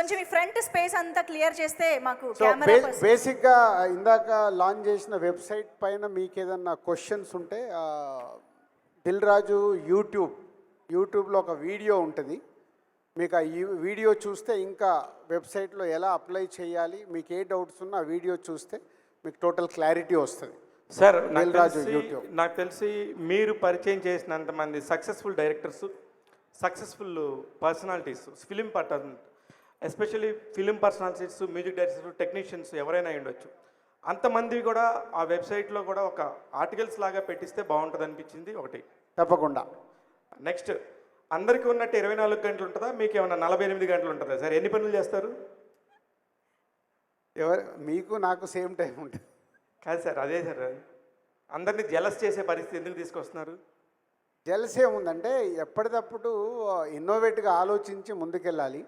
కొంచెం ఈ front space అంతా క్లియర్ చేస్తే మాకు సో కెమెరా బే బేసిక్గా ఇందాక లాంచ్ చేసిన వెబ్సైట్ పైన మీకు ఏదన్నా క్వశ్చన్స్ ఉంటే దిల్ రాజు యూట్యూబ్ యూట్యూబ్లో ఒక వీడియో ఉంటుంది మీకు ఆ ఈ వీడియో చూస్తే ఇంకా వెబ్సైట్లో ఎలా అప్లై చేయాలి మీకు ఏ డౌట్స్ ఉన్నా ఆ వీడియో చూస్తే మీకు టోటల్ క్లారిటీ వస్తుంది సార్ నాకు తెలిసి యూట్యూబ్. నాకు తెలిసి మీరు పరిచయం చేసినంత మంది successful directors successful personalities film person especially film personalities music directors technicians ఎవరైనా ఉండొచ్చు అంతమంది కూడా ఆ వెబ్సైట్లో కూడా ఒక ఆర్టికల్స్ లాగా పెట్టిస్తే బాగుంటుంది అనిపించింది ఒకటి. తప్పకుండా. నెక్స్ట్ అందరికీ ఉన్నట్టు ఇరవై నాలుగు గంటలు ఉంటుందా? మీకు ఏమైనా నలభై ఎనిమిది గంటలు ఉంటుందా? సార్ ఎన్ని పనులు చేస్తారు? ఎవరు మీకు నాకు సేమ్ టైం ఉంటుంది. కాదు సార్ అదే సార్. అందరినీ జలస్ చేసే పరిస్థితి ఎందుకు తీసుకొస్తున్నారు? జెల్స్ ఏముందంటే ఎప్పటికప్పుడు ఇన్నోవేట్గా ఆలోచించి ముందుకెళ్ళాలి.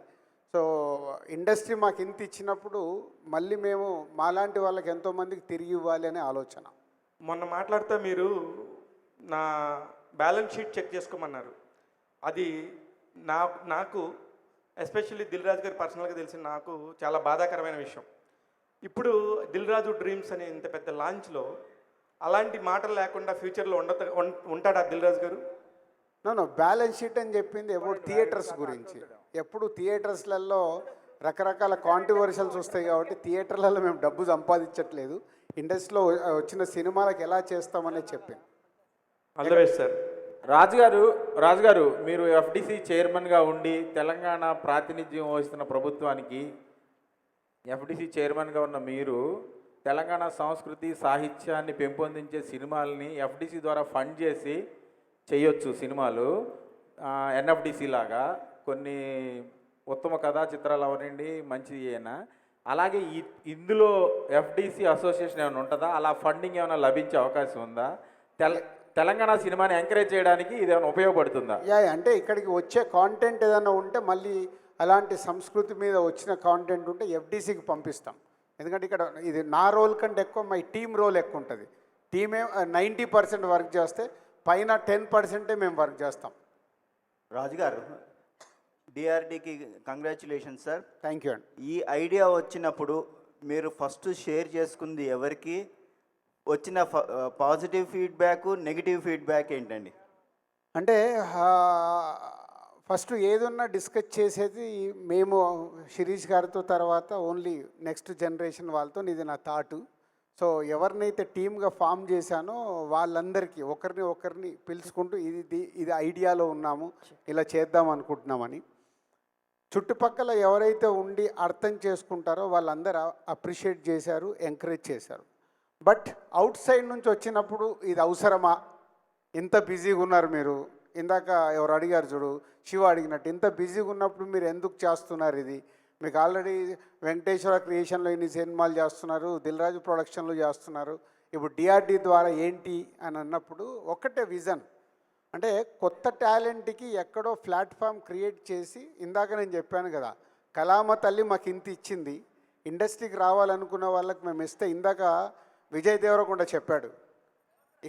సో ఇండస్ట్రీ మాకు ఇంత ఇచ్చినప్పుడు మళ్ళీ మేము మాలాంటి వాళ్ళకి ఎంతోమందికి తిరిగి ఇవ్వాలి అనే ఆలోచన. మొన్న మాట్లాడితే మీరు నా బ్యాలెన్స్ షీట్ చెక్ చేసుకోమన్నారు. అది నా నాకు ఎస్పెషల్లీ దిల్ రాజు గారి పర్సనల్గా తెలిసిన నాకు చాలా బాధాకరమైన విషయం. ఇప్పుడు దిల్ రాజు డ్రీమ్స్ అనే ఇంత పెద్ద లాంచ్లో అలాంటి మాటలు లేకుండా ఫ్యూచర్లో ఉండత ఉం- ఉంటాడా దిల్ రాజు గారు? నో బ్యాలెన్స్ షీట్ అని చెప్పింది ఎప్పుడు థియేటర్స్ గురించి. ఎప్పుడు థియేటర్స్లలో రకరకాల కాంట్రవర్షియల్స్ వస్తాయి కాబట్టి థియేటర్లలో మేము డబ్బు సంపాదించట్లేదు. ఇండస్ట్రీలో వచ్చిన సినిమాలకు ఎలా చేస్తామనే ద బెస్ట్ సార్. రాజుగారు రాజుగారు మీరు ఎఫ్డిసి చైర్మన్గా ఉండి తెలంగాణ ప్రాతినిధ్యం వహిస్తున్న ప్రభుత్వానికి ఎఫ్డిసి చైర్మన్గా ఉన్న మీరు తెలంగాణ సంస్కృతి సాహిత్యాన్ని పెంపొందించే సినిమాలని ఎఫ్డిసి ద్వారా ఫండ్ చేసి చేయొచ్చు సినిమాలు ఎన్ఎఫ్డిసి లాగా. కొన్ని ఉత్తమ కథా చిత్రాలు అవనండి మంచి అయినా అలాగే ఈ ఇందులో ఎఫ్డిసి అసోసియేషన్ ఏమైనా ఉంటుందా? అలా ఫండింగ్ ఏమైనా లభించే అవకాశం ఉందా? తెల తెలంగాణ సినిమాని ఎంకరేజ్ చేయడానికి ఇది ఏమైనా ఉపయోగపడుతుందా? యా అంటే ఇక్కడికి వచ్చే కాంటెంట్ ఏదైనా ఉంటే మళ్ళీ అలాంటి సంస్కృతి మీద వచ్చిన కాంటెంట్ ఉంటే ఎఫ్డీసీకి పంపిస్తాం. ఎందుకంటే ఇక్కడ ఇది నా రోల్ కంటే ఎక్కువ మై టీమ్ రోల్ ఎక్కువ ఉంటుంది. టీమే నైంటీ పర్సెంట్ వర్క్ చేస్తే పైన టెన్ పర్సెంటే మేము వర్క్ చేస్తాం. రాజుగారు డిఆర్డికి కంగ్రాచులేషన్ సార్ థ్యాంక్ యూ అండి ఈ ఐడియా వచ్చినప్పుడు మీరు ఫస్ట్ షేర్ చేసుకుంది ఎవరికి? వచ్చిన పాజిటివ్ ఫీడ్బ్యాక్ నెగిటివ్ ఫీడ్బ్యాక్ ఏంటండి? అంటే ఫస్ట్ ఏదున్నా డిస్కస్ చేసేది మేము శిరీష్ గారితో తర్వాత ఓన్లీ నెక్స్ట్ జనరేషన్ వాళ్ళతో ఇది నా థాటు సో ఎవరినైతే టీమ్గా ఫామ్ చేశానో వాళ్ళందరికీ ఒకరిని ఒకరిని పిలుచుకుంటూ ఇది ఇది- ఇది ఐడియాలో ఉన్నాము. ఇలా చేద్దాం అనుకుంటున్నామని. చుట్టుపక్కల ఎవరైతే ఉండి అర్థం చేసుకుంటారో వాళ్ళందరూ అప్రిషియేట్ చేశారు ఎంకరేజ్ చేశారు. బట్ అవుట్ సైడ్ నుంచి వచ్చినప్పుడు ఇది అవసరమా? ఇంత బిజీగా ఉన్నారు మీరు. ఇందాక ఎవరు అడిగారు చూడు శివ అడిగినట్టు ఇంత బిజీగా ఉన్నప్పుడు మీరు ఎందుకు చేస్తున్నారు ఇది? మీకు ఆల్రెడీ వెంకటేశ్వర క్రియేషన్లో ఇన్ని సినిమాలు చేస్తున్నారు దిల్రాజు ప్రొడక్షన్లు చేస్తున్నారు. ఇప్పుడు డిఆర్డి ద్వారా ఏంటి అని అన్నప్పుడు ఒకటే విజన్. అంటే కొత్త టాలెంట్కి ఎక్కడో ప్లాట్ఫామ్ క్రియేట్ చేసి ఇందాక నేను చెప్పాను కదా కలామ తల్లి మాకు ఇంత ఇచ్చింది ఇండస్ట్రీకి రావాలనుకున్న వాళ్ళకి మేము ఇస్తే ఇందాక విజయ్ దేవరకొండ చెప్పాడు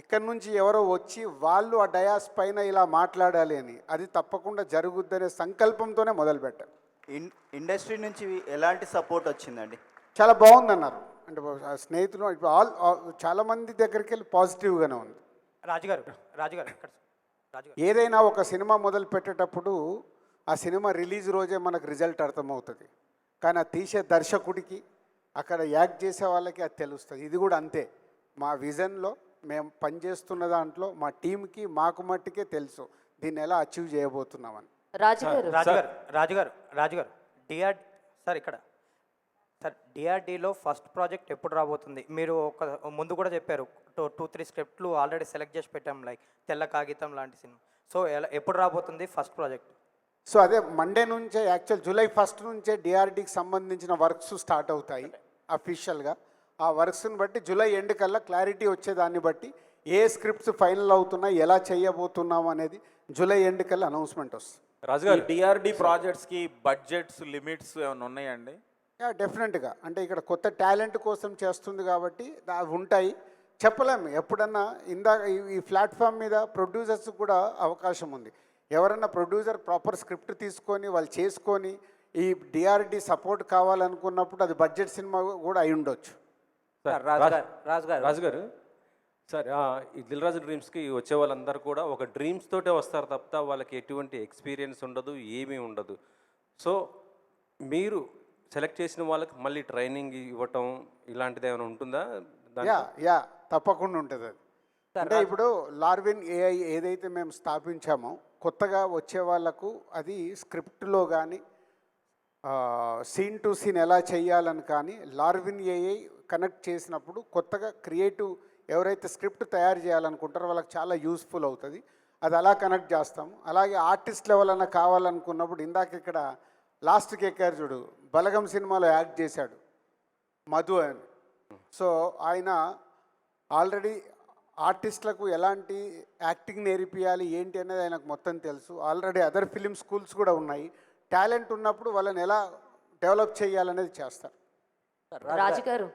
ఇక్కడి నుంచి ఎవరో వచ్చి వాళ్ళు ఆ డయాస్ పైన ఇలా మాట్లాడాలి అని అది తప్పకుండా జరుగుద్దనే సంకల్పంతోనే మొదలుపెట్టారు. ఇన్ ఇండస్ట్రీ నుంచి ఎలాంటి సపోర్ట్ వచ్చిందండి? చాలా బాగుందన్నారు. అంటే ఆ స్నేహితులు ఇప్పుడు ఆల్ చాలా మంది దగ్గరికి వెళ్ళి పాజిటివ్గానే ఉంది. రాజుగారు రాజుగారు ఏదైనా ఒక సినిమా మొదలు పెట్టేటప్పుడు ఆ సినిమా రిలీజ్ రోజే మనకు రిజల్ట్ అర్థమవుతుంది. కానీ ఆ తీసే దర్శకుడికి అక్కడ యాక్ట్ చేసే వాళ్ళకి అది తెలుస్తుంది. ఇది కూడా అంతే. మా విజన్లో మేము పనిచేస్తున్న దాంట్లో మా టీంకి మాకు మట్టుకే తెలుసు దీన్ని ఎలా అచీవ్ చేయబోతున్నామని. రాజుగారు. రాజుగారు రాజుగారు రాజుగారు డిఆర్ సార్ ఇక్కడ డిఆర్డీలో ఫస్ట్ ప్రాజెక్ట్ ఎప్పుడు రాబోతుంది? మీరు ఒక ముందు కూడా చెప్పారు టూ టూ త్రీ స్క్రిప్ట్లు ఆల్రెడీ సెలెక్ట్ చేసి పెట్టాం లైక్ తెల్ల కాగితం లాంటి సినిమా. సో ఎలా ఎప్పుడు రాబోతుంది ఫస్ట్ ప్రాజెక్ట్? సో అదే మండే నుంచే యాక్చువల్ జూలై ఫస్ట్ నుంచే డిఆర్డీకి సంబంధించిన వర్క్స్ స్టార్ట్ అవుతాయి అఫీషియల్గా. ఆ వర్క్స్ని బట్టి జూలై ఎండ్ కల్లా క్లారిటీ వచ్చేదాన్ని బట్టి ఏ స్క్రిప్ట్స్ ఫైనల్ అవుతున్నాయి ఎలా చేయబోతున్నాం అనేది జూలై ఎండ్ కల్లా అనౌన్స్మెంట్ వస్తుంది. రాజుగారు డిఆర్డి ప్రాజెక్ట్స్కి బడ్జెట్స్ లిమిట్స్ ఏమైనా ఉన్నాయండి? యా డెఫినెట్గా అంటే ఇక్కడ కొత్త టాలెంట్ కోసం చేస్తుంది కాబట్టి అవి ఉంటాయి. చెప్పలేము ఎప్పుడన్నా ఇందాక ఈ- ప్లాట్ఫామ్ మీద ప్రొడ్యూసర్స్ కూడా అవకాశం ఉంది. ఎవరన్నా ప్రొడ్యూసర్ ప్రాపర్ స్క్రిప్ట్ తీసుకొని వాళ్ళు చేసుకొని ఈ డిఆర్డి సపోర్ట్ కావాలనుకున్నప్పుడు అది బడ్జెట్ సినిమా కూడా అయి ఉండొచ్చు. సార్ రాజు గారు రాజు గారు. రాజు గారు సార్ ఆ, ఈ దిల్ రాజు డ్రీమ్స్కి వచ్చే వాళ్ళందరూ కూడా ఒక డ్రీమ్స్ తోటే వస్తారు తప్ప వాళ్ళకి ఎటువంటి ఎక్స్పీరియన్స్ ఉండదు ఏమీ ఉండదు. సో మీరు సెలెక్ట్ చేసిన వాళ్ళకి మళ్ళీ ట్రైనింగ్ ఇవ్వటం ఇలాంటిది ఏమైనా ఉంటుందా? యా యా తప్పకుండా ఉంటుంది అది. అంటే ఇప్పుడు లార్విన్ ఏఐ ఏదైతే మేము స్థాపించామో కొత్తగా వచ్చే వాళ్ళకు అది స్క్రిప్ట్లో కానీ సీన్ టు సీన్ ఎలా చేయాలని కానీ లార్విన్ ఏఐ కనెక్ట్ చేసినప్పుడు కొత్తగా క్రియేటివ్ ఎవరైతే స్క్రిప్ట్ తయారు చేయాలనుకుంటారో వాళ్ళకి చాలా యూస్ఫుల్ అవుతుంది. అది అలా కనెక్ట్ చేస్తాం అలాగే ఆర్టిస్ట్ లెవెల్ అన్న కావాలనుకున్నప్పుడు ఇందాక ఇక్కడ లాస్ట్కి ఎక్కారు చూడు బలగం సినిమాలో యాక్ట్ చేశాడు మధు అని. సో ఆయన ఆల్రెడీ ఆర్టిస్టులకు ఎలాంటి యాక్టింగ్ నేర్పియాలి ఏంటి అనేది ఆయనకు మొత్తం తెలుసు. ఆల్రెడీ అదర్ ఫిలిం స్కూల్స్ కూడా ఉన్నాయి. టాలెంట్ ఉన్నప్పుడు వాళ్ళని ఎలా డెవలప్ చేయాలనేది చేస్తారు. Raju garu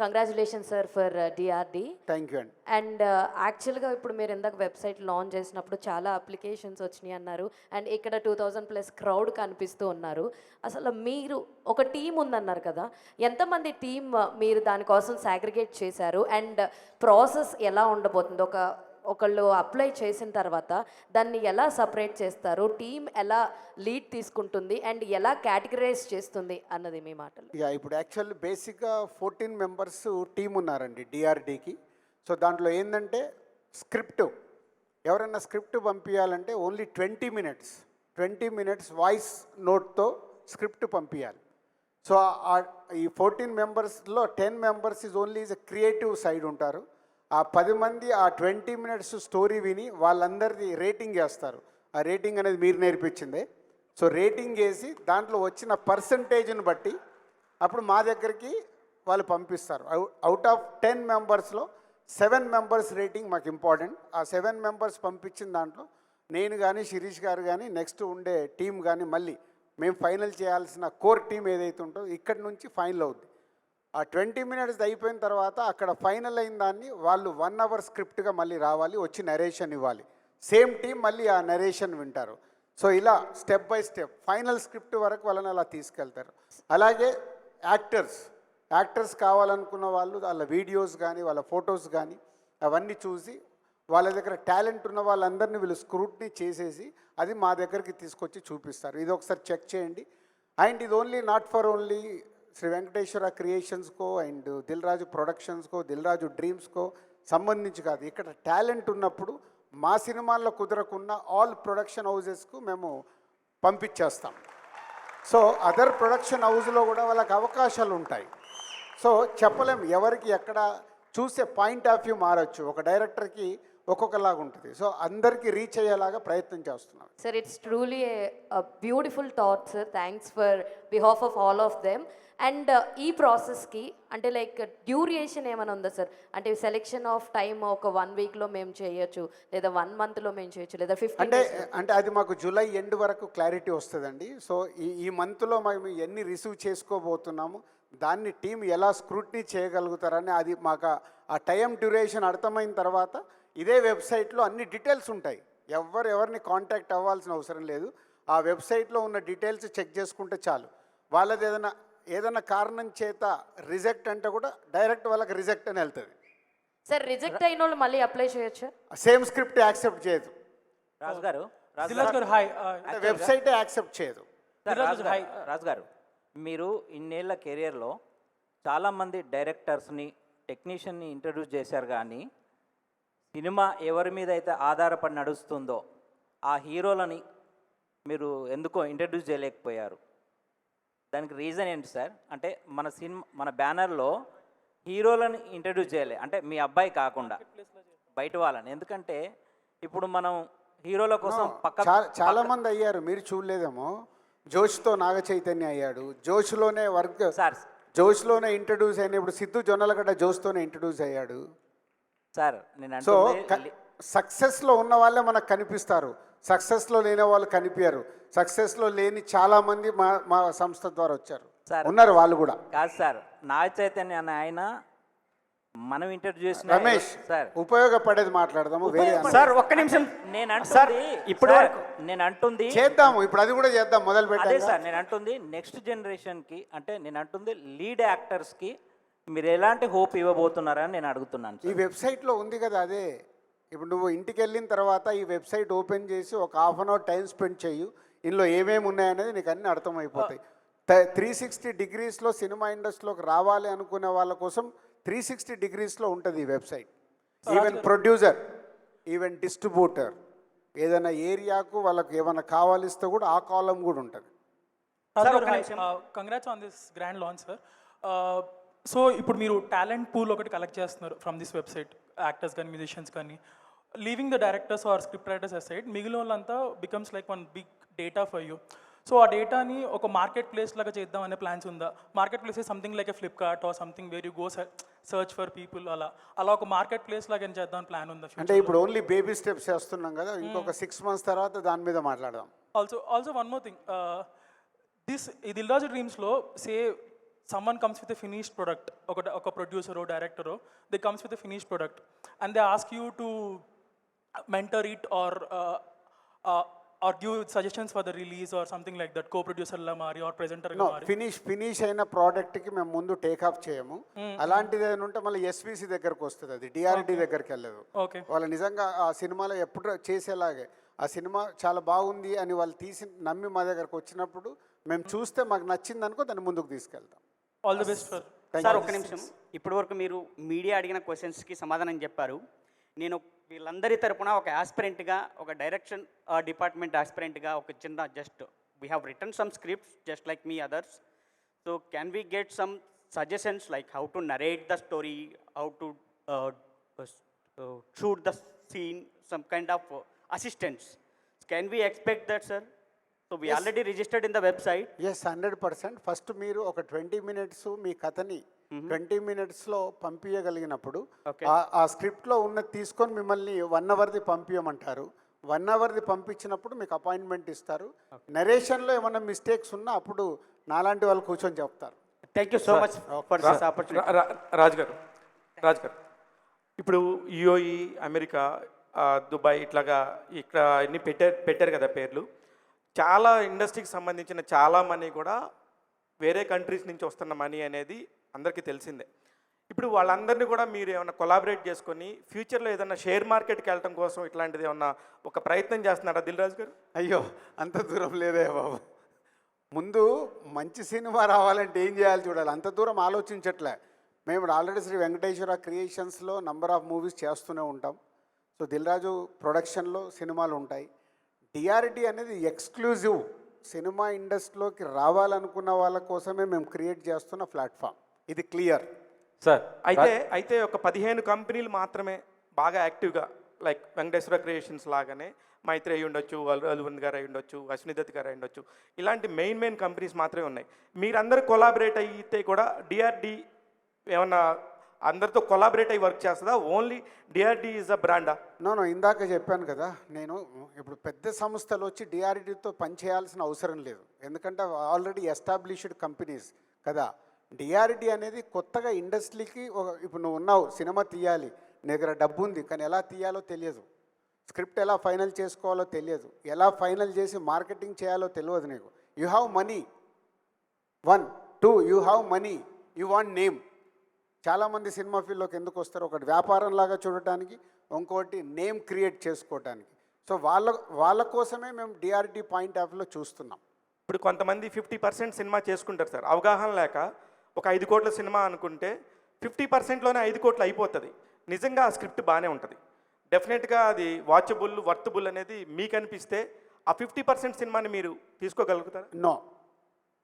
congratulation sir for DRD thank you అండి అండ్ యాక్చువల్గా ఇప్పుడు మీరు ఇందాక వెబ్సైట్ లాంచ్ చేసినప్పుడు చాలా అప్లికేషన్స్ వచ్చినాయి అన్నారు. అండ్ ఇక్కడ టూ థౌజండ్ ప్లస్ క్రౌడ్ కనిపిస్తూ ఉన్నారు. అసలు మీరు ఒక టీం ఉందన్నారు కదా. ఎంతమంది టీం మీరు దానికోసం సాగ్రిగేట్ చేశారు? అండ్ ప్రాసెస్ ఎలా ఉండబోతుంది? ఒక ఒకళ్ళు అప్లై చేసిన తర్వాత దాన్ని ఎలా సపరేట్ చేస్తారు? టీం ఎలా లీడ్ తీసుకుంటుంది? అండ్ ఎలా కేటగరైజ్ చేస్తుంది? అన్నది మీ మాటలు. ఇప్పుడు యాక్చువల్ బేసిక్గా ఫోర్టీన్ మెంబర్స్ టీం ఉన్నారండి డిఆర్డీకి. సో దాంట్లో ఏంటంటే స్క్రిప్ట్. ఎవరైనా స్క్రిప్ట్ పంపించాలంటే only twenty minutes. Twenty minutes voice నోట్తో script పంపించాలి సో ఈ ఫోర్టీన్ మెంబర్స్లో ten members is only is creative side ఉంటారు. ఆ పది మంది ఆ ట్వంటీ మినిట్స్ స్టోరీ విని వాళ్ళందరిది రేటింగ్ వేస్తారు ఆ రేటింగ్ అనేది మీరు నేర్పించిందే. సో రేటింగ్ వేసి దాంట్లో వచ్చిన పర్సంటేజ్ని బట్టి అప్పుడు మా దగ్గరికి వాళ్ళు పంపిస్తారు. అవుట్ ఆఫ్ టెన్ మెంబర్స్లో సెవెన్ మెంబర్స్ రేటింగ్ మాకు ఇంపార్టెంట్. ఆ సెవెన్ మెంబర్స్ పంపించిన దాంట్లో నేను కానీ శిరీష్ గారు కానీ నెక్స్ట్ ఉండే టీం కానీ మళ్ళీ మేము ఫైనల్ చేయాల్సిన కోర్ టీం ఏదైతే ఉంటుందో ఇక్కడి నుంచి ఫైనల్ అవుద్ది. ఆ ట్వంటీ మినిట్స్ అయిపోయిన తర్వాత అక్కడ ఫైనల్ అయిన దాన్ని వాళ్ళు వన్ అవర్ స్క్రిప్ట్గా మళ్ళీ రావాలి వచ్చి నరేషన్ ఇవ్వాలి. సేమ్ టీం మళ్ళీ ఆ నరేషన్ వింటారు. సో ఇలా step by step final script వరకు వాళ్ళని అలా తీసుకెళ్తారు. అలాగే యాక్టర్స్ యాక్టర్స్ కావాలనుకున్న వాళ్ళు వాళ్ళ వీడియోస్ కానీ వాళ్ళ ఫొటోస్ కానీ అవన్నీ చూసి వాళ్ళ దగ్గర టాలెంట్ ఉన్న వాళ్ళందరినీ వీళ్ళు స్క్రూట్ని చేసేసి అది మా దగ్గరికి తీసుకొచ్చి చూపిస్తారు. ఇది ఒకసారి చెక్ చేయండి. అండ్ ఇది only not for only Shri Venkateswara క్రియేషన్స్కో and Dil Raju ప్రొడక్షన్స్కో దిల్ రాజు డ్రీమ్స్కో సంబంధించి కాదు. ఇక్కడ టాలెంట్ ఉన్నప్పుడు మా సినిమాల్లో కుదరకున్న ఆల్ ప్రొడక్షన్ హౌజెస్కు మేము పంపించేస్తాం. సో అదర్ ప్రొడక్షన్ హౌస్లో కూడా వాళ్ళకి అవకాశాలు ఉంటాయి. సో చెప్పలేం ఎవరికి ఎక్కడ చూసే పాయింట్ ఆఫ్ వ్యూ మారచ్చు. ఒక డైరెక్టర్కి ఒక్కొక్కలాగా ఉంటుంది. సో అందరికీ రీచ్ అయ్యేలాగా ప్రయత్నం చేస్తున్నాం. Sir it's truly beautiful thought sir thanks for behalf of all of them and ఈ ప్రాసెస్కి అంటే లైక్ డ్యూరియేషన్ ఏమైనా ఉందా సార్ అంటే సెలెక్షన్ ఆఫ్ టైం ఒక వన్ వీక్లో మేము చేయొచ్చు లేదా వన్ మంత్లో మేము చేయొచ్చు లేదా ఫిఫ్టీన్ అంటే అంటే అది మాకు జూలై ఎండ్ వరకు క్లారిటీ వస్తుందండి. సో ఈ ఈ మంత్లో మేము ఎన్ని రిసీవ్ చేసుకోబోతున్నాము దాన్ని టీం ఎలా స్క్రూట్నీ చేయగలుగుతారని అది మాకు ఆ టైం డ్యూరేషన్ అర్థమైన తర్వాత ఇదే వెబ్సైట్లో అన్ని డీటెయిల్స్ ఉంటాయి. ఎవరు ఎవరిని కాంటాక్ట్ అవ్వాల్సిన అవసరం లేదు. ఆ వెబ్సైట్లో ఉన్న డీటెయిల్స్ చెక్ చేసుకుంటే చాలు. వాళ్ళది ఏదైనా ఏదైనా కారణం చేత రిజెక్ట్ అంటే కూడా డైరెక్ట్ వాళ్ళకి రిజెక్ట్ అని వెళ్తుంది. సార్ రిజెక్ట్ అయిన వాళ్ళు మళ్ళీ అప్లై చేయొచ్చా? సేమ్ స్క్రిప్ట్ యాక్సెప్ట్ చేయదు. రాజు గారు రాజు గారు హాయ్ వెబ్సైటే యాక్సెప్ట్ చేయదు. సార్, రాజు గారు రాజు గారు మీరు ఇన్నేళ్ళ కెరియర్లో చాలామంది డైరెక్టర్స్ని టెక్నీషియన్ని ఇంట్రడ్యూస్ చేశారు కానీ సినిమా ఎవరి మీద అయితే ఆధారపడి నడుస్తుందో ఆ హీరోలని మీరు ఎందుకో ఇంట్రడ్యూస్ చేయలేకపోయారు. దానికి రీజన్ ఏంటి సార్? అంటే మన సినిమా మన బ్యానర్లో హీరోలను ఇంట్రడ్యూస్ చేయలే. అంటే మీ అబ్బాయి కాకుండా బయట వాళ్ళని. ఎందుకంటే ఇప్పుడు మనం హీరోల కోసం పక్క చాలా మంది అయ్యారు. మీరు చూడలేదేమో. జోష్తో నాగ చైతన్య అయ్యాడు. జోష్లోనే వర్క్ సార్ జోష్లోనే ఇంట్రడ్యూస్ అయిన ఇప్పుడు సిద్ధు జొన్నలగడ్డ జోష్తోనే ఇంట్రడ్యూస్ అయ్యాడు. సార్ నేను సో సక్సెస్లో ఉన్న వాళ్ళే మనకు కనిపిస్తారు. సక్సెస్లో లేని వాళ్ళు కనిపించారు సక్సెస్లో లేని చాలా మంది మా మా సంస్థ ద్వారా వచ్చారు. సార్. ఉన్నారు వాళ్ళు కూడా. కాదు సార్ నాగ చైతన్య అనే ఆయన మనం ఇంటర్వ్యూ చేసిన రమేష్ సార్. ఉపయోగపడేది మాట్లాడదాము వేరే సార్ ఒక్క నిమిషం. నేను అంటుంది ఇప్పుడు నేను అంటుంది చేద్దాము ఇప్పుడు అది కూడా చేద్దాం మొదలు అదే పెట్టాక సార్ నేను అంటుంది నెక్స్ట్ జనరేషన్కి అంటే నేను అంటుంది లీడ్ యాక్టర్స్కి మీరు ఎలాంటి హోప్ ఇవ్వబోతున్నారని నేను అడుగుతున్నాను ఈ. వెబ్సైట్లో ఉంది కదా అదే. ఇప్పుడు నువ్వు ఇంటికి వెళ్ళిన తర్వాత ఈ వెబ్సైట్ ఓపెన్ చేసి ఒక half an hour time spend చేయు ఇందులో ఏమేమి ఉన్నాయనేది నీకు అన్నీ అర్థమైపోతాయి. త్రీ సిక్స్టీ డిగ్రీస్లో సినిమా ఇండస్ట్రీలోకి రావాలి అనుకునే వాళ్ళ కోసం త్రీ సిక్స్టీ డిగ్రీస్లో ఉంటుంది ఈ website. Even producer even distributor ఏదైనా ఏరియాకు వాళ్ళకి ఏమైనా కావాలిస్తే కూడా ఆ కాలం కూడా ఉంటుంది. Sir congrats on this grand launch sir so ఇప్పుడు మీరు టాలెంట్ పూల్ ఒకటి కలెక్ట్ చేస్తున్నారు ఫ్రమ్ దిస్ వెబ్సైట్ యాక్టర్స్ కానీ మ్యూజిషియన్స్ కానీ. Leaving the directors or script writers aside మిగిలిన వాళ్ళంతా becomes like one big data for you so ఆ డేటాని ఒక మార్కెట్ ప్లేస్ లాగా చేద్దాం అనే ప్లాన్స్ ఉందా? Market place something like a Flipkart or something where you go search for people అలా. అలా ఒక మార్కెట్ ప్లేస్ లాగా ఏం చేద్దాం ప్లాన్ ఉందా అంటే ఇప్పుడు ఓన్లీ బేబీ స్టెప్స్ చేస్తున్నాం కదా ఇంకొక సిక్స్ మంత్స్ తర్వాత దాని మీద మాట్లాడదాం. Also also one more thing this ఈ Dil Raju డ్రీమ్స్లో say someone comes with a finished product ఒక ఒక ప్రొడ్యూసరో డైరెక్టరో they come with a finished product and they ask you to mentor it or or give suggestions for the release or something like that co ప్రొడ్యూసర్లా మారి or మారి. Finish finish అయిన ప్రోడక్ట్కి మేము ముందు take off చేయము. అలాంటిది ఏదైనా ఉంటే మళ్ళీ ఎస్విసి దగ్గరకు వస్తుంది అది డిఆర్డి దగ్గరికి వెళ్ళదు. ఓకే వాళ్ళు నిజంగా ఆ సినిమాలో ఎప్పుడు చేసేలాగే ఆ సినిమా చాలా బాగుంది అని వాళ్ళు తీసి నమ్మి మా దగ్గరకు వచ్చినప్పుడు మేము చూస్తే మాకు నచ్చింది అనుకో దాన్ని ముందుకు తీసుకెళ్తాం. All the best for sir ఒక్క నిమిషం. ఇప్పటి వరకు మీరు మీడియా అడిగిన క్వశ్చన్స్కి సమాధానం చెప్పారు. నేను వీళ్ళందరి తరపున ఒక ఆస్పిరెంట్గా ఒక డైరెక్షన్ డిపార్ట్మెంట్ ఆస్పిరెంట్గా ఒక చిన్న just we have return some scripts just like me others so can we get some suggestions like how to narrate the story how to shoot the scene some kind of assistants can we expect that sir so we already registered in the website yes hundred percent first మీరు ఒక twenty minutes మీ కథని twenty మినిట్స్లో పంపించగలిగినప్పుడు Okay. ఆ- స్క్రిప్ట్లో ఉన్నది తీసుకొని మిమ్మల్ని one అవర్ది పంపించమంటారు one అవర్ది పంపించినప్పుడు మీకు అపాయింట్మెంట్ ఇస్తారు. నరేషన్లో ఏమైనా మిస్టేక్స్ ఉన్నా అప్పుడు నాలాంటి వాళ్ళు కూర్చొని చెప్తారు. Thank you so much for this opportunity Raju garu Raju garu ఇప్పుడు యుఏఈ అమెరికా ఆ, దుబాయ్ ఇట్లాగా ఇక్కడ అన్ని పెట్టారు పెట్టారు కదా పేర్లు. చాలా ఇండస్ట్రీకి సంబంధించిన చాలా మనీ కూడా వేరే కంట్రీస్ నుంచి వస్తున్న మనీ అనేది అందరికీ తెలిసిందే. ఇప్పుడు వాళ్ళందరినీ కూడా మీరు ఏమైనా కొలాబరేట్ చేసుకొని ఫ్యూచర్లో ఏదైనా షేర్ మార్కెట్కి వెళ్ళడం కోసం ఇట్లాంటిది ఏమన్నా ఒక ప్రయత్నం చేస్తున్నారా దిల్ గారు? అయ్యో అంత దూరం లేదే బాబు. ముందు మంచి సినిమా రావాలంటే ఏం చేయాలి చూడాలి. అంత దూరం ఆలోచించట్లే. మేము ఆల్రెడీ శ్రీ వెంకటేశ్వర క్రియేషన్స్లో నంబర్ ఆఫ్ మూవీస్ చేస్తూనే ఉంటాం. సో దిల్రాజు ప్రొడక్షన్లో సినిమాలు ఉంటాయి. డిఆర్డి అనేది ఎక్స్క్లూజివ్ సినిమా ఇండస్ట్రీలోకి రావాలనుకున్న వాళ్ళ కోసమే మేము క్రియేట్ చేస్తున్న ప్లాట్ఫామ్. ఇది క్లియర్. సార్ అయితే అయితే ఒక పదిహేను కంపెనీలు మాత్రమే బాగా యాక్టివ్గా లైక్ వెంకటేశ్వర క్రియేషన్స్ లాగానే మైత్రి అయి ఉండొచ్చు అల్లువన్ గారు అయి ఉండొచ్చు అశ్విని దత్ గారు అయి ఉండొచ్చు. ఇలాంటి మెయిన్ మెయిన్ కంపెనీస్ మాత్రమే ఉన్నాయి. మీరందరూ కొలాబరేట్ అయితే కూడా డిఆర్డి ఏమన్నా అందరితో కొలాబరేట్ అయ్యి వర్క్ చేస్తుందా? Only D R D is a బ్రాండా నేను ఇందాక చెప్పాను కదా నేను ఇప్పుడు పెద్ద సంస్థలు వచ్చి డిఆర్డితో పనిచేయాల్సిన అవసరం లేదు. ఎందుకంటే ఆల్రెడీ ఎస్టాబ్లిష్డ్ కంపెనీస్ కదా. డిఆర్డి అనేది కొత్తగా ఇండస్ట్రీకి ఒక ఇప్పుడు నువ్వు ఉన్నావు సినిమా తీయాలి నీ దగ్గర డబ్బు ఉంది కానీ ఎలా తీయాలో తెలియదు. స్క్రిప్ట్ ఎలా ఫైనల్ చేసుకోవాలో తెలియదు. ఎలా ఫైనల్ చేసి మార్కెటింగ్ చేయాలో తెలియదు నీకు. You have money one two you have money you want name చాలామంది సినిమా ఫీల్డ్లోకి ఎందుకు వస్తారు? ఒకటి వ్యాపారం లాగా చూడటానికి ఇంకోటి నేమ్ క్రియేట్ చేసుకోవటానికి. సో వాళ్ళ వాళ్ళ కోసమే మేము డిఆర్డి పాయింట్ ఆఫ్ వ్యూలో చూస్తున్నాం. ఇప్పుడు కొంతమంది ఫిఫ్టీ పర్సెంట్ సినిమా చేసుకుంటారు సార్. అవగాహన లేక ఒక ఐదు కోట్ల సినిమా అనుకుంటే ఫిఫ్టీ పర్సెంట్లోనే ఐదు కోట్లు అయిపోతుంది. నిజంగా ఆ స్క్రిప్ట్ బాగానే ఉంటుంది. డెఫినెట్గా అది వాచబుల్ వర్తబుల్ అనేది మీకు అనిపిస్తే ఆ ఫిఫ్టీ పర్సెంట్ సినిమాని మీరు తీసుకోగలుగుతారా? నో.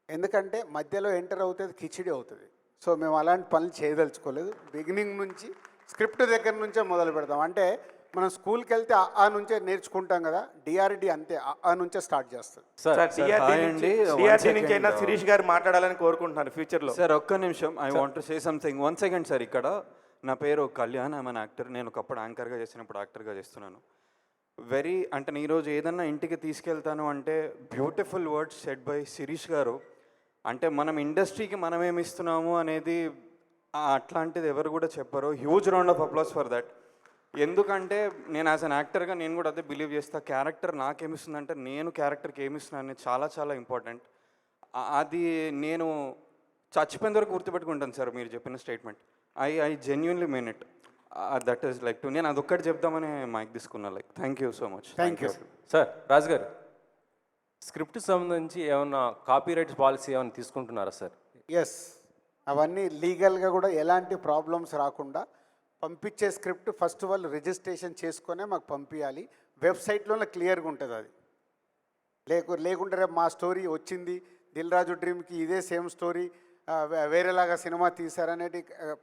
ఎందుకంటే మధ్యలో ఎంటర్ అవుతుంది కిచిడి అవుతుంది. సో మేము అలాంటి పనులు చేయదలుచుకోలేదు. బిగినింగ్ నుంచి స్క్రిప్ట్ దగ్గర నుంచే మొదలు పెడతాం. అంటే మనం స్కూల్కి వెళ్తే ఆ- నుంచే నేర్చుకుంటాం కదా. డిఆర్డి అంతే ఆ- నుంచే స్టార్ట్ చేస్తుంది సార్ డిఆర్డీ నుంచి డిఆర్డీ నుంచి అయినా శిరీష్ గారు మాట్లాడాలని కోరుకుంటున్నాను ఫ్యూచర్లో. సార్ ఒక్క నిమిషం. I want to say something. One second sir ఇక్కడ. నా పేరు కళ్యాణ్. I'm actor. నేను ఒకప్పుడు యాంకర్గా చేసినప్పుడు యాక్టర్గా చేస్తున్నాను. వెరీ అంటే నేను ఈరోజు ఏదన్నా ఇంటికి తీసుకెళ్తాను అంటే beautiful words set by Shirish garu. అంటే మనం ఇండస్ట్రీకి మనం ఏమి ఇస్తున్నాము అనేది అట్లాంటిది ఎవరు కూడా చెప్పరు. Huge round of applause for that ఎందుకంటే నేను యాజ్ అన్ యాక్టర్గా నేను కూడా అదే బిలీవ్ చేస్తా క్యారెక్టర్ నాకేమిస్తుందంటే నేను క్యారెక్టర్కి ఏమిస్తున్నాను అనేది చాలా చాలా ఇంపార్టెంట్ అది నేను చచ్చిపోయిన వరకు గుర్తుపెట్టుకుంటాను సార్ మీరు చెప్పిన statement I I genuinely mean it that is like to నేను అదొక్కటి చెప్దామని మైక్ తీసుకున్నా like thank you so much thank you sir Raju garu. Script సంబంధించి ఏమైనా కాపీరైట్ పాలసీ ఏమైనా తీసుకుంటున్నారా సార్? ఎస్ అవన్నీ లీగల్గా కూడా ఎలాంటి ప్రాబ్లమ్స్ రాకుండా పంపించే స్క్రిప్ట్ ఫస్ట్ వాళ్ళు రిజిస్ట్రేషన్ చేసుకొనే మాకు పంపించాలి వెబ్సైట్లోనే క్లియర్గా ఉంటుంది అది. లేకు లేకుంటే రేపు మా స్టోరీ వచ్చింది దిల్ రాజు డ్రీమ్కి ఇదే సేమ్ స్టోరీ వేరేలాగా సినిమా తీశారనేటి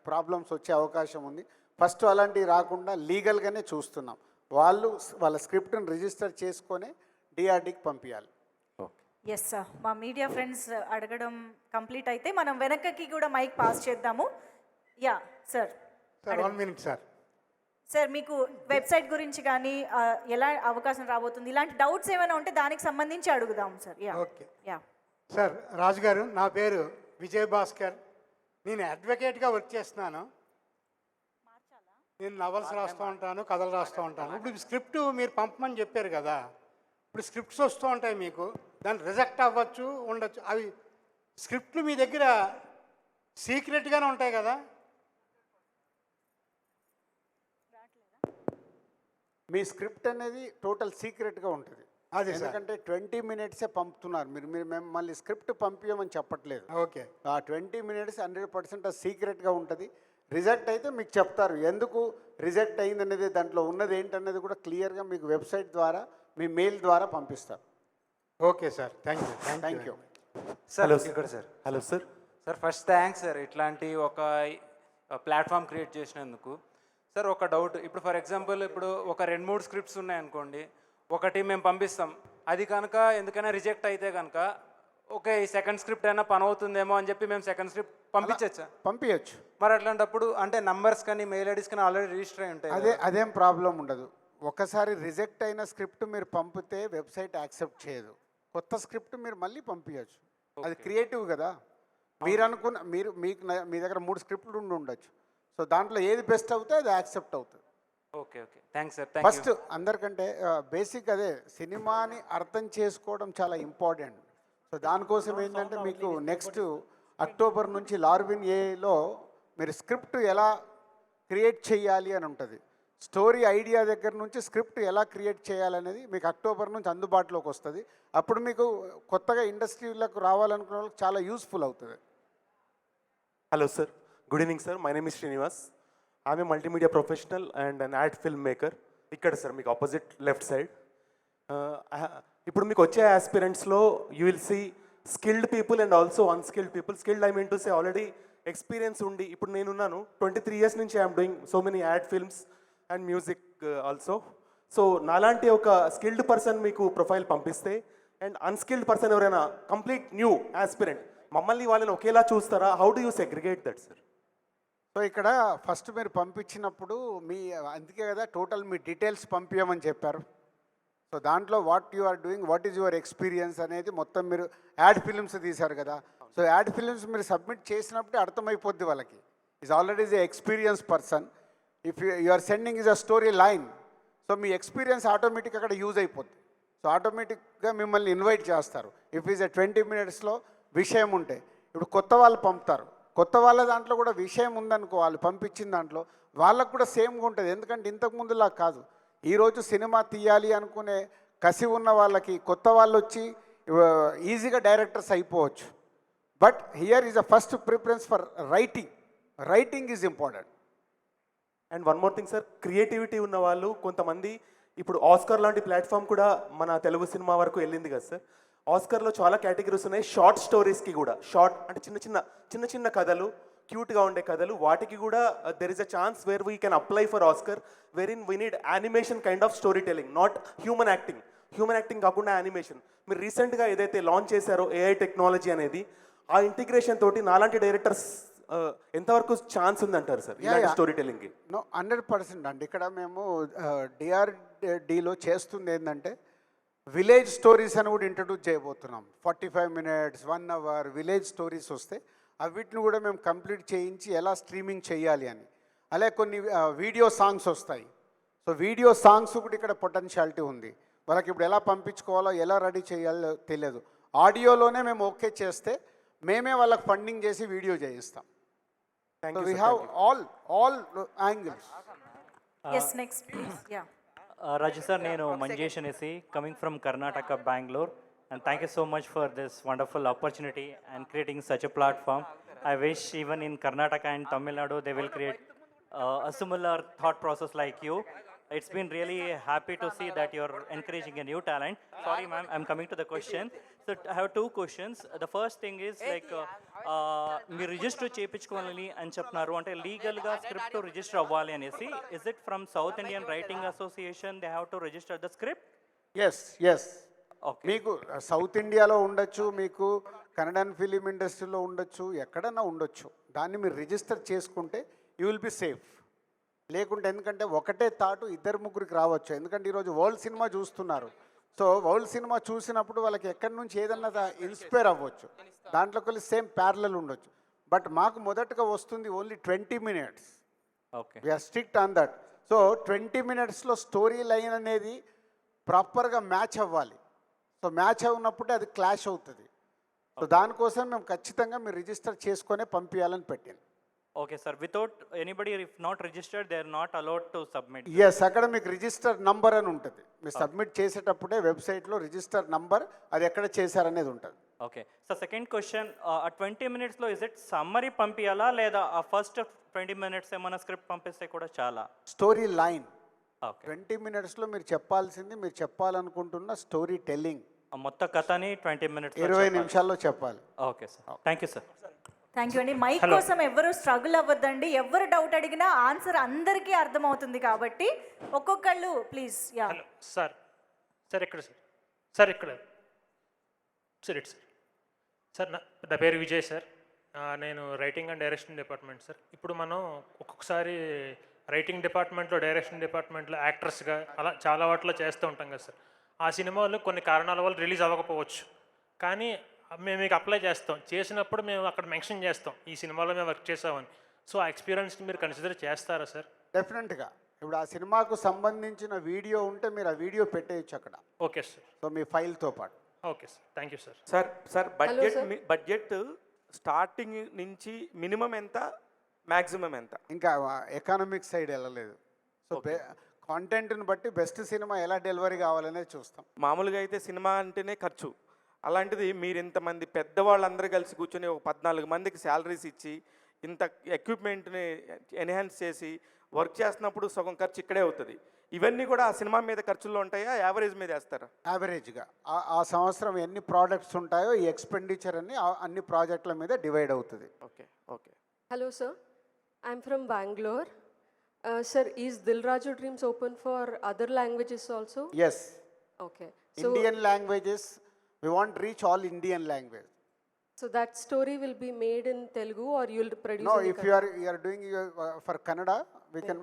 ప్రాబ్లమ్స్ వచ్చే అవకాశం ఉంది. ఫస్ట్ అలాంటివి రాకుండా లీగల్గానే చూస్తున్నాం. వాళ్ళు వాళ్ళ స్క్రిప్ట్ని రిజిస్టర్ చేసుకొని డిఆర్డీకి పంపించాలి ఎస్ సార్ మా మీడియా ఫ్రెండ్స్ అడగడం కంప్లీట్ అయితే మనం వెనకకి కూడా మైక్ పాస్ చేద్దాము. Yeah sir sir one minute sir sir మీకు వెబ్సైట్ గురించి కానీ ఎలా అవకాశం రాబోతుంది? ఇలాంటి డౌట్స్ ఏమైనా ఉంటే దానికి సంబంధించి అడుగుదాం sir yeah okay yeah sir Raju garu నా పేరు విజయ్ భాస్కర్. నేను అడ్వకేట్గా వర్క్ చేస్తున్నాను. నేను నవల్స్ రాస్తూ ఉంటాను కథలు రాస్తూ ఉంటాను. ఇప్పుడు స్క్రిప్ట్ మీరు పంపమని చెప్పారు కదా. ఇప్పుడు స్క్రిప్ట్స్ వస్తూ ఉంటాయి మీకు. దాన్ని రిజెక్ట్ అవ్వచ్చు ఉండొచ్చు. అవి స్క్రిప్ట్లు మీ దగ్గర సీక్రెట్గానే ఉంటాయి కదా? మీ స్క్రిప్ట్ అనేది టోటల్ సీక్రెట్గా ఉంటుంది. అదే. ఎందుకంటే ట్వంటీ మినిట్సే పంపుతున్నారు. మీరు మీరు మేము మళ్ళీ స్క్రిప్ట్ పంపించమని చెప్పట్లేదు. ఓకే. ఆ ట్వంటీ మినిట్స్ హండ్రెడ్ పర్సెంట్ సీక్రెట్గా ఉంటుంది. రిజెక్ట్ అయితే మీకు చెప్తారు. ఎందుకు రిజెక్ట్ అయింది అనేది దాంట్లో ఉన్నది ఏంటనేది కూడా క్లియర్గా మీకు వెబ్సైట్ ద్వారా మీ మెయిల్ ద్వారా పంపిస్తారు. Okay sir thank you thank you hello ఇక్కడ sir. Hello sir. Sir first thanks sir ఇట్లాంటి ఒక ప్లాట్ఫామ్ క్రియేట్ చేసినందుకు. సార్ ఒక డౌట్ ఇప్పుడు ఫర్ ఎగ్జాంపుల్ ఇప్పుడు ఒక రెండు మూడు స్క్రిప్ట్స్ ఉన్నాయనుకోండి ఒకటి మేము పంపిస్తాం అది కనుక ఎందుకైనా రిజెక్ట్ అయితే కనుక ఓకే ఈ సెకండ్ స్క్రిప్ట్ అయినా పని అవుతుందేమో అని చెప్పి మేము సెకండ్ స్క్రిప్ట్ పంపించచ్చా? పంపించచ్చు మరి అట్లాంటప్పుడు అంటే నంబర్స్ కానీ మెయిల్ ఐడీస్ కానీ ఆల్రెడీ రిజిస్టర్ అయి ఉంటాయి అదే. అదేం ప్రాబ్లం ఉండదు. ఒకసారి రిజెక్ట్ అయిన స్క్రిప్ట్ మీరు పంపితే వెబ్సైట్ యాక్సెప్ట్ చేయదు. కొత్త స్క్రిప్ట్ మీరు మళ్ళీ పంపించచ్చు అది క్రియేటివ్ కదా. మీరు అనుకున్న మీరు మీకు మీ దగ్గర మూడు స్క్రిప్ట్లు ఉండి ఉండొచ్చు. సో దాంట్లో ఏది బెస్ట్ అవుతే అది యాక్సెప్ట్ అవుతుంది. Okay okay. Thanks sir. First అందరికంటే బేసిక్ అదే సినిమాని అర్థం చేసుకోవడం చాలా ఇంపార్టెంట్ సో దానికోసం ఏంటంటే మీకు నెక్స్ట్ అక్టోబర్ నుంచి లార్విన్ ఏలో మీరు స్క్రిప్ట్ ఎలా క్రియేట్ చేయాలి అని ఉంటుంది. స్టోరీ ఐడియా దగ్గర నుంచి స్క్రిప్ట్ ఎలా క్రియేట్ చేయాలనేది మీకు అక్టోబర్ నుంచి అందుబాటులోకి వస్తుంది. అప్పుడు మీకు కొత్తగా ఇండస్ట్రీలకు రావాలనుకున్న వాళ్ళకి చాలా యూస్ఫుల్ అవుతుంది. Hello sir good evening sir my name is Srinivas ఆమె multimedia professional and an ad film maker ఇక్కడ సార్ మీకు ఆపోజిట్ లెఫ్ట్ సైడ్ ఇప్పుడు మీకు వచ్చే ఆస్పిరెంట్స్లో you will see skilled people and also unskilled people skilled I mean to say already experience ఉండి ఇప్పుడు నేనున్నాను. Twenty three years నుంచి I'm doing so many ad films and music also so నాలాంటి ఒక skilled person మీకు profile పంపిస్తే and unskilled person ఎవరైనా complete new aspirant మమ్మల్ని వాళ్ళని ఒకేలా చూస్తారా? How do you segregate that sir so ఇక్కడ ఫస్ట్ మీరు పంపించినప్పుడు మీ అందుకే కదా టోటల్ మీ డీటెయిల్స్ పంపించమని చెప్పారు. సో దాంట్లో what you are doing what is your experience అనేది మొత్తం మీరు యాడ్ ఫిలిమ్స్ తీశారు కదా. సో యాడ్ ఫిలిమ్స్ మీరు సబ్మిట్ చేసినప్పుడే అర్థమైపోద్ది వాళ్ళకి. Is already is experience person if you are sending is a story line so me experience automatic అక్కడ యూజ్ అయిపోద్ది. సో ఆటోమేటిక్గా మిమ్మల్ని ఇన్వైట్ చేస్తారు. ఇఫ్ ఈజ్ ఎ ట్వంటీ మినిట్స్లో విషయం ఉంటే ఇప్పుడు కొత్త వాళ్ళు పంపుతారు. కొత్త వాళ్ళ దాంట్లో కూడా విషయం ఉందనుకో వాళ్ళు పంపించిన దాంట్లో వాళ్ళకు కూడా సేమ్గా ఉంటుంది. ఎందుకంటే ఇంతకుముందులా కాదు. ఈరోజు సినిమా తీయాలి అనుకునే కసి ఉన్న వాళ్ళకి కొత్త వాళ్ళు వచ్చి ఈజీగా డైరెక్టర్స్ అయిపోవచ్చు. But here is a first preference for writing writing is important and one more thing sir creativity ఉన్న వాళ్ళు కొంతమంది ఇప్పుడు ఆస్కర్ లాంటి ప్లాట్ఫామ్ కూడా మన తెలుగు సినిమా వరకు వెళ్ళింది కదా సార్ ఆస్కర్లో చాలా కేటగిరీస్ ఉన్నాయి. షార్ట్ స్టోరీస్కి కూడా. షార్ట్ అంటే చిన్న చిన్న చిన్న చిన్న కథలు క్యూట్గా ఉండే కథలు. వాటికి కూడా there is a chance where we can apply for Oscar where in we need animation kind of story telling not human acting human acting కాకుండా యానిమేషన్ మీరు రీసెంట్గా ఏదైతే లాంచ్ చేశారో ఏఐ టెక్నాలజీ అనేది ఆ ఇంటిగ్రేషన్ తోటి నాలాంటి డైరెక్టర్స్ ఎంతవరకు ఛాన్స్ ఉందంటారు సార్? ఇలాంటి స్టోరీ టెలింగ్కి నో హండ్రెడ్ పర్సెంట్ అండి. ఇక్కడ మేము డిఆర్డిలో చేస్తుంది ఏంటంటే విలేజ్ స్టోరీస్ అని కూడా ఇంట్రడ్యూస్ చేయబోతున్నాం. Forty five minutes one hour village stories వస్తే అవిటిని కూడా మేము కంప్లీట్ చేయించి ఎలా స్ట్రీమింగ్ చేయాలి అని. అలాగే కొన్ని వీడియో సాంగ్స్ వస్తాయి. సో వీడియో సాంగ్స్ కూడా ఇక్కడ పొటెన్షియాలిటీ ఉంది. వాళ్ళకి ఇప్పుడు ఎలా పంపించుకోవాలో ఎలా రెడీ చేయాలో తెలియదు. ఆడియోలోనే మేము ఓకే చేస్తే మేమే వాళ్ళకి ఫండింగ్ చేసి వీడియో చేయిస్తాం. So we have all all angles yes next please yeah Uh, Raju sir, నేను మంజేష్ అనేసి coming from Karnataka Bengaluru and thank you so much for this wonderful opportunity and creating such a platform I wish even in Karnataka and Tamil Nadu they will create a similar thought process like you. It's been really happy to see that you're encouraging a new talent. Sorry, ma'am, I'm coming to the question. Have two questions. The first thing is like uh, uh, మీరు register చేయించుకోవాలని అని చెప్తున్నారు. అంటే లీగల్గా script register అవ్వాలి అనేసి. Is it from South Indian writing association they have to register the script yes yes మీకు south ఇండియాలో ఉండొచ్చు మీకు కన్నడన్ ఫిలిం ఇండస్ట్రీలో ఉండొచ్చు ఎక్కడన్నా ఉండొచ్చు. దాన్ని మీరు రిజిస్టర్ చేసుకుంటే యూ విల్ బి సేఫ్ లేకుంటే ఎందుకంటే ఒకటే తాటు ఇద్దరు ముగ్గురికి రావచ్చు. ఎందుకంటే ఈరోజు వరల్డ్ సినిమా చూస్తున్నారు. సో వరల్డ్ సినిమా చూసినప్పుడు వాళ్ళకి ఎక్కడి నుంచి ఏదన్నా ఇన్స్పైర్ అవ్వచ్చు. దాంట్లోకి వెళ్ళి సేమ్ ప్యారలల్ ఉండొచ్చు. బట్ మాకు మొదటగా వస్తుంది only twenty minutes okay. We are strict on that so twenty మినిట్స్లో స్టోరీ లైన్ అనేది ప్రాపర్గా మ్యాచ్ అవ్వాలి. సో మ్యాచ్ అవునప్పుడే అది క్లాష్ అవుతుంది. సో దానికోసం మేము ఖచ్చితంగా మీరు రిజిస్టర్ చేసుకొనే పంపించాలని పెట్టాను. Okay sir without anybody if not registered they are not allowed to submit yes అక్కడ మీకు రిజిస్టర్ నంబర్ అని ఉంటుంది. మీరు సబ్మిట్ చేసేటప్పుడే వెబ్సైట్లో రిజిస్టర్ నంబర్ అది ఎక్కడ చేశారనేది ఉంటుంది. ఓకే సో సెకండ్ క్వశ్చన్ ఆ ట్వంటీ మినిట్స్లో ఇస్ ఇట్ సమ్మరీ పంపించాలా లేదా ఆ ఫస్ట్ ట్వంటీ మినిట్స్ ఏమైనా స్క్రిప్ట్ పంపిస్తే కూడా చాలా? స్టోరీ లైన్ ట్వంటీ మినిట్స్లో మీరు చెప్పాల్సింది మీరు చెప్పాలనుకుంటున్న స్టోరీ టెల్లింగ్ మొత్తం కథని ట్వంటీ మినిట్స్ ఇరవై నిమిషాల్లో చెప్పాలి. Okay sir thank you sir thank you అండి. మైక్. కోసం ఎవరు స్ట్రగుల్ అవ్వద్దండి. ఎవరు డౌట్ అడిగినా ఆన్సర్ అందరికీ అర్థమవుతుంది కాబట్టి ఒక్కొక్కళ్ళు ప్లీజ్ యా సార్ సార్ ఎక్కడ సార్ సార్ ఇక్కడ సార్ ఇటు సార్ సార్ నా పేరు విజయ్ సార్ నేను writing and direction department sir ఇప్పుడు మనం ఒక్కొక్కసారి రైటింగ్ డిపార్ట్మెంట్లో డైరెక్షన్ డిపార్ట్మెంట్లో యాక్టర్స్గా అలా చాలా వాటిలో చేస్తూ ఉంటాం కదా సార్ ఆ సినిమాలు కొన్ని కారణాల వల్ల రిలీజ్ అవ్వకపోవచ్చు. కానీ మేము మీకు అప్లై చేస్తాం. చేసినప్పుడు మేము అక్కడ మెన్షన్ చేస్తాం. ఈ సినిమాలో మేము వర్క్ చేసామని సో ఆ ఎక్స్పీరియన్స్ని మీరు కన్సిడర్ చేస్తారా సార్ డెఫినెట్గా ఇప్పుడు ఆ సినిమాకు సంబంధించిన వీడియో ఉంటే మీరు ఆ వీడియో పెట్టేయచ్చు అక్కడ. ఓకే సార్ సో మీ ఫైల్తో పాటు. Okay sir thank you sir sir sir budget. Me- budget starting నుంచి మినిమం ఎంత మ్యాక్సిమం ఎంత? ఇంకా ఎకానమిక్ సైడ్ వెళ్ళలేదు. సో కాంటెంట్ని బట్టి బెస్ట్ సినిమా ఎలా డెలివరీ కావాలనేది చూస్తాం. మామూలుగా అయితే సినిమా అంటేనే ఖర్చు. అలాంటిది మీరు ఇంతమంది పెద్దవాళ్ళందరూ కలిసి కూర్చొని ఒక పద్నాలుగు మందికి శాలరీస్ ఇచ్చి ఇంత ఎక్విప్మెంట్ని ఎన్హాన్స్ చేసి వర్క్ చేస్తున్నప్పుడు సగం ఖర్చు ఇక్కడే అవుతుంది ఇవన్నీ కూడా ఆ సినిమా మీద ఖర్చుల్లో ఉంటాయా యావరేజ్ మీద వేస్తారా యావరేజ్గా ఆ- ఆ సంవత్సరం ఎన్ని ప్రోడక్ట్స్ ఉంటాయో ఈ ఎక్స్పెండిచర్ అన్ని అన్ని ప్రాజెక్టుల మీద డివైడ్ అవుతుంది okay okay sir. I'm from Bangalore. Uh, sir, is Dil Raju Dreams open for other languages also? Yes Okay. So, Indian languages we want reach all Indian language so that story will be made in Telugu or you'll produce no in if you are you are doing for Kannada we can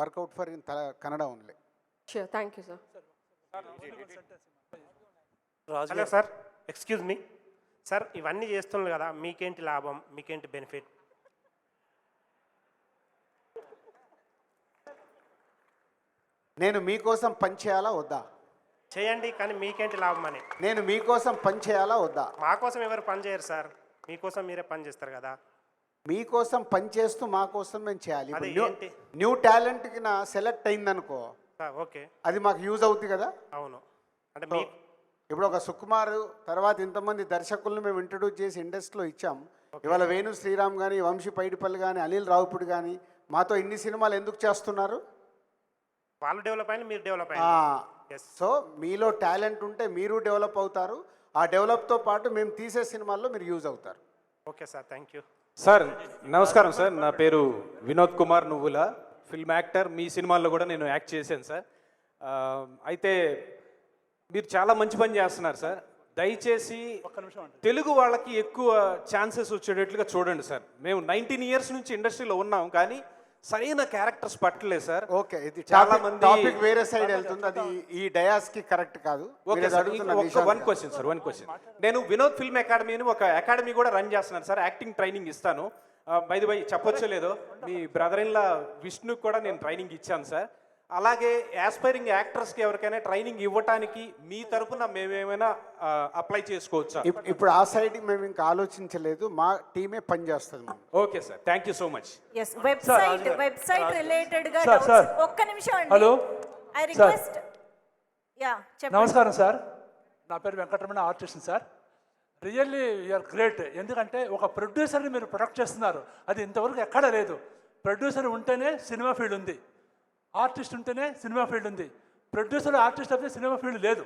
work out for in Kannada only Sure. Thank you, sir. Hello sir. Excuse me sir ఇవన్నీ చేస్తున్నారు కదా మీకేంటి లాభం మీకేంటి benefit నేను మీకోసం పని చేయాలా వద్దా? చేయండి కానీ మీకేంటి లాభం అని. నేను మీకోసం పని చేయాలా వద్దా? మా కోసం ఎవరు పని చేయరు సార్. మీకోసం మీరే పని చేస్తారు కదా. మీకోసం పని చేస్తూ మా కోసం మేము చేయాలి. అది న్యూ ఏంటి? న్యూ టాలెంట్కి నా సెలెక్ట్ అయిందనుకో సార్ ఓకే. అది మాకు యూజ్ అవుతుంది కదా? అవును. అంటే మీ ఇప్పుడు ఒక సుకుమార్ తర్వాత ఇంతమంది దర్శకులను మేము ఇంట్రడ్యూస్ చేసి ఇండస్ట్రీలో ఇచ్చాం. ఇవాళ వేణు శ్రీరామ్ కానీ వంశీ పైడిపల్లి కానీ అనిల్ రావుపుడి కానీ మాతో ఇన్ని సినిమాలు ఎందుకు చేస్తున్నారు? వాళ్ళు డెవలప్ అయిన మీరు డెవలప్ ఆ, అయిన సో మీలో టాలెంట్ ఉంటే మీరు డెవలప్ అవుతారు. ఆ డెవలప్తో పాటు మేము తీసే సినిమాల్లో మీరు యూజ్ అవుతారు. Okay sir thank you sir నమస్కారం సార్. నా పేరు వినోద్ కుమార్ నువ్వుల. Film actor. మీ సినిమాల్లో కూడా నేను యాక్ట్ చేశాను సార్. ఆ, అయితే మీరు చాలా మంచి పని చేస్తున్నారు సార్. దయచేసి తెలుగు వాళ్ళకి ఎక్కువ ఛాన్సెస్ వచ్చేటట్లుగా చూడండి సార్. మేము నైన్టీన్ ఇయర్స్ నుంచి ఇండస్ట్రీలో ఉన్నాం కానీ సరైన క్యారెక్టర్స్ పట్టలేదు సార్. ఓకే ఇది చాలా మంది టాపిక్ వేరే సైడ్ వెళ్తుంది. అది ఈ డయాస్కి కరెక్ట్ కాదు. Okay sir one. Question sir one question నేను వినోద్ ఫిల్మ్ అకాడమీ అని ఒక అకాడమీ కూడా రన్ చేస్తున్నాను సార్. యాక్టింగ్ ట్రైనింగ్ ఇస్తాను. బై బై చెప్పొచ్చో లేదో? మీ బ్రదర్ ఇన్లా విష్ణు కూడా నేను ట్రైనింగ్ ఇచ్చాను సార్. అలాగే యాస్పైరింగ్ యాక్టర్స్కి ఎవరికైనా ట్రైనింగ్ ఇవ్వటానికి మీ తరపున మేమేమైనా అప్లై చేసుకోవచ్చా? ఇప్- ఇప్పుడు ఆ సైడ్ మేము ఇంకా ఆలోచించలేదు. మా టీమే పనిచేస్తుంది. Okay sir thank you so much yes website website రిలేటెడ్గా. ఒక్క నిమిషం అండి. హలో. ఐ. రిక్వెస్ట్ యా చెప్పండి. నమస్కారం సార్ నా పేరు Venkataramana artist sir really you're great ఎందుకంటే ఒక ప్రొడ్యూసర్ని మీరు ప్రొడక్ట్ చేస్తున్నారు. అది ఇంతవరకు ఎక్కడ లేదు. ప్రొడ్యూసర్ ఉంటేనే సినిమా ఫీల్డ్ ఉంది. ఆర్టిస్ట్ ఉంటేనే సినిమా ఫీల్డ్ ఉంది. ప్రొడ్యూసర్ ఆర్టిస్ట్ అయితే సినిమా ఫీల్డ్ లేదు.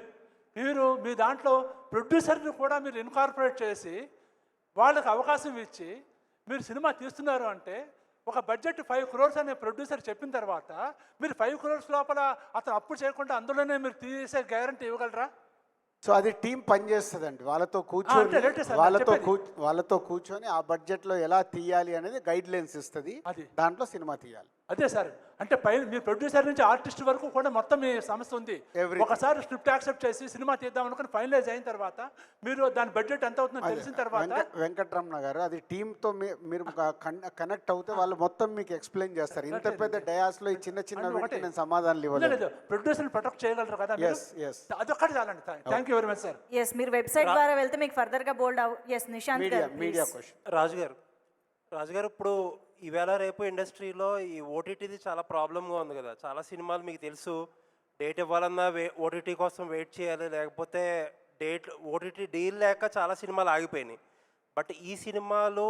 మీరు మీ దాంట్లో ప్రొడ్యూసర్ని కూడా మీరు ఇన్కార్పొరేట్ చేసి వాళ్ళకి అవకాశం ఇచ్చి మీరు సినిమా తీస్తున్నారు అంటే ఒక బడ్జెట్ ఫైవ్ క్రోర్స్ అనే ప్రొడ్యూసర్ చెప్పిన తర్వాత మీరు ఫైవ్ క్రోర్స్ లోపల అతను అప్పు చేయకుండా అందులోనే మీరు తీసే గ్యారంటీ ఇవ్వగలరా? సో అది టీం పనిచేస్తుందండి వాళ్ళతో కూర్చొని వాళ్ళతో వాళ్ళతో కూర్చొని ఆ బడ్జెట్లో ఎలా తీయాలి అనేది గైడ్ లైన్స్ ఇస్తుంది. అది. దాంట్లో సినిమా తీయాలి. అదే సార్ అంటే పై మీ ప్రొడ్యూసర్ నుంచి ఆర్టిస్ట్ వరకు కూడా మొత్తం మీ సంస్థ ఉంది. ఒకసారి స్క్రిప్ట్ యాక్సెప్ట్ చేసి సినిమా తీద్దాం అనుకుని ఫైనలైజ్ అయిన తర్వాత మీరు దాని బడ్జెట్ ఎంత అవుతుందో. తెలిసిన తర్వాత వెంక- వెంకట్రమణ గారు అది టీంతో మీరు కనెక్ట్ అవుతే వాళ్ళు మొత్తం మీకు ఎక్స్ప్లెయిన్ చేస్తారు ఇంత పెద్ద డయాస్లో ఈ చిన్న చిన్న. నేను సమాధానాలు ఇవ్వలేదు లేదు ప్రొడ్యూసర్ ప్రొటెక్ట్ చేయగలరు కదా Yes, yes. అదొక్కటి చాలండి thank you very much sir yes మీరు వెబ్సైట్ ద్వారా వెళ్తే మీకు ఫర్దర్గా బోల్డ్ yes Nishant media garu media. Question రాజుగారు రాజుగారు ఇప్పుడు ఈవేళ రేపు ఇండస్ట్రీలో ఈ ఓటీటీది చాలా ప్రాబ్లమ్గా ఉంది కదా. చాలా సినిమాలు మీకు తెలుసు. డేట్ ఇవ్వాలన్నా వే ఓటీటీ కోసం వెయిట్ చేయాలి. లేకపోతే డేట్ ఓటీటీ డీల్ లేక చాలా సినిమాలు ఆగిపోయినాయి. బట్ ఈ సినిమాలు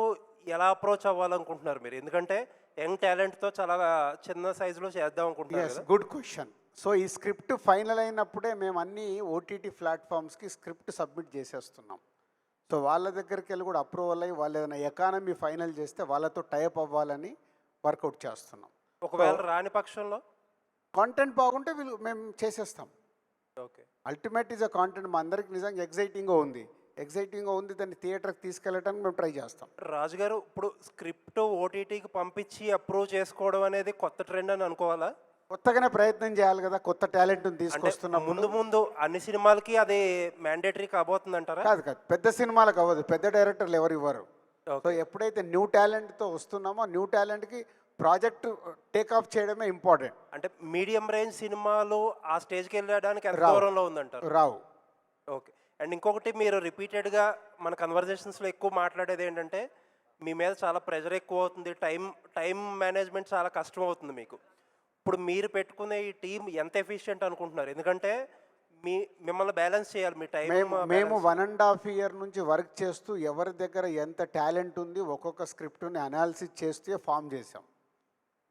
ఎలా అప్రోచ్ అవ్వాలనుకుంటున్నారు మీరు? ఎందుకంటే యంగ్ టాలెంట్తో చాలా చిన్న సైజులో చేద్దాం అనుకుంటున్నారు గుడ్ క్వశ్చన్ సో ఈ స్క్రిప్ట్ ఫైనల్ అయినప్పుడే మేము అన్ని ఓటీటీ ప్లాట్ఫామ్స్కి స్క్రిప్ట్ సబ్మిట్ చేసేస్తున్నాం. సో వాళ్ళ దగ్గరికి వెళ్ళి కూడా అప్రూవల్ అయ్యి వాళ్ళు ఏదైనా ఎకానమీ ఫైనల్ చేస్తే వాళ్ళతో టైప్ అవ్వాలని వర్కౌట్ చేస్తున్నాం. ఒకవేళ రాని పక్షంలో? కాంటెంట్ బాగుంటే వీళ్ళు మేము చేసేస్తాం. Okay. Ultimate is a content మా అందరికి నిజంగా ఎగ్జైటింగ్గా ఉంది. ఎగ్జైటింగ్గా ఉంది దాన్ని థియేటర్కి తీసుకెళ్ళడానికి మేము ట్రై చేస్తాం. రాజుగారు ఇప్పుడు స్క్రిప్ట్ ఓటీటీకి పంపించి అప్రూవ్ చేసుకోవడం అనేది కొత్త ట్రెండ్ అని అనుకోవాలా? కొత్తగానే ప్రయత్నం చేయాలి కదా కొత్త టాలెంట్ని అంటే తీసుకొస్తున్నప్పుడు ముందు ముందు. అన్ని సినిమాలకి అది మ్యాండేటరీ కాబోతుంది అంటారా కాదు కాదు పెద్ద సినిమాలకు అవ్వదు పెద్ద డైరెక్టర్లు ఎవరు ఇవ్వరు. సో ఎప్పుడైతే న్యూ టాలెంట్తో వస్తున్నామో న్యూ టాలెంట్కి ప్రాజెక్ట్ టేక్ ఆఫ్ చేయడమే ఇంపార్టెంట్ అంటే మీడియం రేంజ్ సినిమాలు ఆ స్టేజ్కి వెళ్ళడానికి ఎంత. దూరంలో ఉందంటారు? రావు. ఓకే. అండ్ ఇంకొకటి మీరు రిపీటెడ్గా మన కన్వర్జేషన్స్లో ఎక్కువ మాట్లాడేది ఏంటంటే మీ మీద చాలా ప్రెషర్ ఎక్కువ అవుతుంది టైం టైం మేనేజ్మెంట్ చాలా కష్టం అవుతుంది మీకు. ఇప్పుడు మీరు పెట్టుకునే ఈ టీం ఎంత ఎఫిషియెంట్ అనుకుంటున్నారు? ఎందుకంటే మీ మిమ్మల్ని బ్యాలెన్స్ చేయాలి మీ టైం మేము మేము వన్ అండ్ హాఫ్ ఇయర్ నుంచి వర్క్ చేస్తూ ఎవరి దగ్గర ఎంత టాలెంట్ ఉంది ఒక్కొక్క స్క్రిప్ట్ని అనాలిసిస్ చేస్తే ఫామ్ చేసాం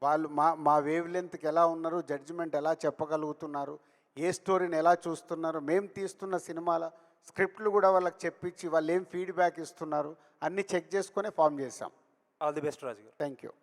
వాళ్ళు మా మా వేవ్ లెంత్కి ఎలా ఉన్నారు జడ్జిమెంట్ ఎలా చెప్పగలుగుతున్నారు ఏ స్టోరీని ఎలా చూస్తున్నారు మేము తీస్తున్న సినిమాల స్క్రిప్ట్లు కూడా వాళ్ళకి చెప్పించి వాళ్ళు ఏం ఫీడ్బ్యాక్ ఇస్తున్నారు అన్నీ చెక్ చేసుకొని ఫామ్ చేసాం all the best Raju thank you